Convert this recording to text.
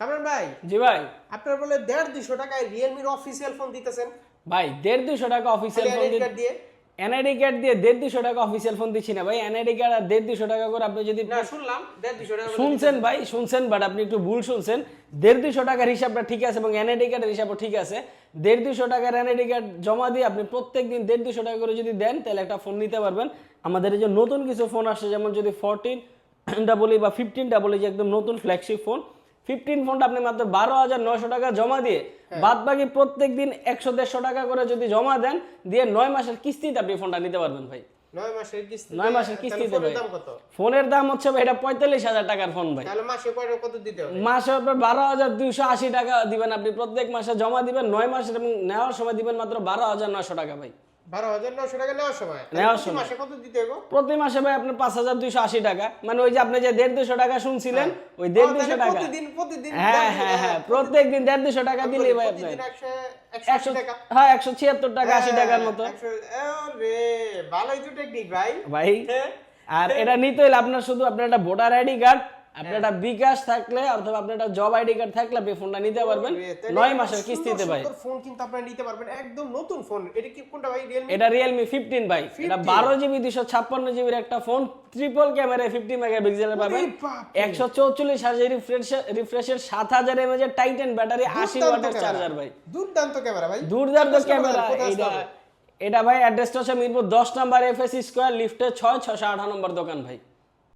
কামরান ভাই জি ভাই। আপনার বলে দেড় দুশো টাকায় রিয়েলমির অফিসিয়াল ফোন দিতেছেন। ভাই দেড় দুশো টাকা অফিসিয়াল ফোন দিয়ে? এনআইডি কার্ড দিয়ে দেড় দুশো টাকা অফিসিয়াল ফোন দিচ্ছি না ভাই। এনআইডি কার্ড আর দেড় দুশো টাকা করে আপনি যদি না শুনলাম দেড় দুশো টাকা শুনছেন ভাই শুনছেন বাট আপনি একটু ভুল শুনছেন। দেড় দুশো টাকার হিসাবটা ঠিক আছে এবং এনআইডি কার্ডের হিসাবও ঠিক আছে। দেড় দুশো টাকার এনআইডি কার্ড জমা দিয়ে আপনি প্রত্যেক দিন দেড় দুশো টাকা করে যদি দেন তাহলে একটা ফোন নিতে পারবেন। আমাদের এই যে নতুন কিছু ফোন আসছে যেমন যদি ফোরটিন ডাবল বা ফিফটিন ডাবল যে একদম নতুন ফ্ল্যাগশিপ ফোন ফিফটিন ফোনটা আপনি মাত্র বারো হাজার নয়শো টাকা জমা দিয়ে বাদ বাকি প্রত্যেক দিন একশো দেড়শো টাকা করে যদি জমা দেন দিয়ে নয় মাসের কিস্তিতে আপনি ফোনটা নিতে পারবেন ভাই। নয় মাসের কিস্তি নয় মাসের কিস্তিতে ফোনের ভাই। দাম ফোনের দাম হচ্ছে ভাই এটা পঁয়তাল্লিশ হাজার টাকার ফোন ভাই। তাহলে মাসে কত দিতে হবে? মাসে আপনার বারো হাজার দুইশো আশি টাকা দিবেন আপনি প্রত্যেক মাসে জমা দিবেন নয় মাসের এবং নেওয়ার সময় দিবেন মাত্র বারো হাজার নয়শো টাকা ভাই। টাকা নেওয়ার সময়। তাহলে নেওয়ার প্রতি মাসে কত দিতে হবে প্রতি মাসে ভাই আপনার পাঁচ হাজার দুইশো আশি টাকা। মানে ওই যে আপনি যে দেড় দুশো টাকা শুনছিলেন ওই দেড় দুশো টাকা। প্রতিদিন প্রতিদিন হ্যাঁ হ্যাঁ হ্যাঁ প্রত্যেক দিন দেড় দুশো টাকা ভাই একশো হ্যাঁ ছিয়াত্তর টাকা আশি টাকার মতো। ভাই। ভাই হ্যাঁ। আর এটা নিতে হলে আপনার শুধু আপনার একটা ভোটার আইডি কার্ড আপনার একটা বিকাশ থাকলে অথবা আপনার একটা জব আইডি কার্ড থাকলে আপনি ফোনটা নিতে পারবেন। মাসের কিস্তিতে ভাই। ফোন কিন্তু আপনারা নিতে পারবেন একদম নতুন ফোন এটা কি কোনটা ভাই এটা রিয়েলমি ফিফটিন ভাই। এটা 15 বারো জিবি দুশো ছাপ্পান্ন জিবির একটা ফোন ট্রিপল ক্যামেরায় ফিফটি মেগাপিক্সেলের পাবেন। বাপরে। একশো চৌচল্লিশ হাজার রিফ্রেশ রিফ্রেশের সাত হাজার এমএজ এর টাইটেন ব্যাটারি আশি দুর্দান্ত ওয়াটের চার্জার ভাই। দুর্দান্ত ক্যামেরা ভাই। দুর্দান্ত ক্যামেরা এইটা এটা ভাই অ্যাড্রেসটা হচ্ছে মিরপুর দশ নাম্বার এফএসি স্কোয়ার ছয় ছশো আঠারো নম্বর দোকান ভাই।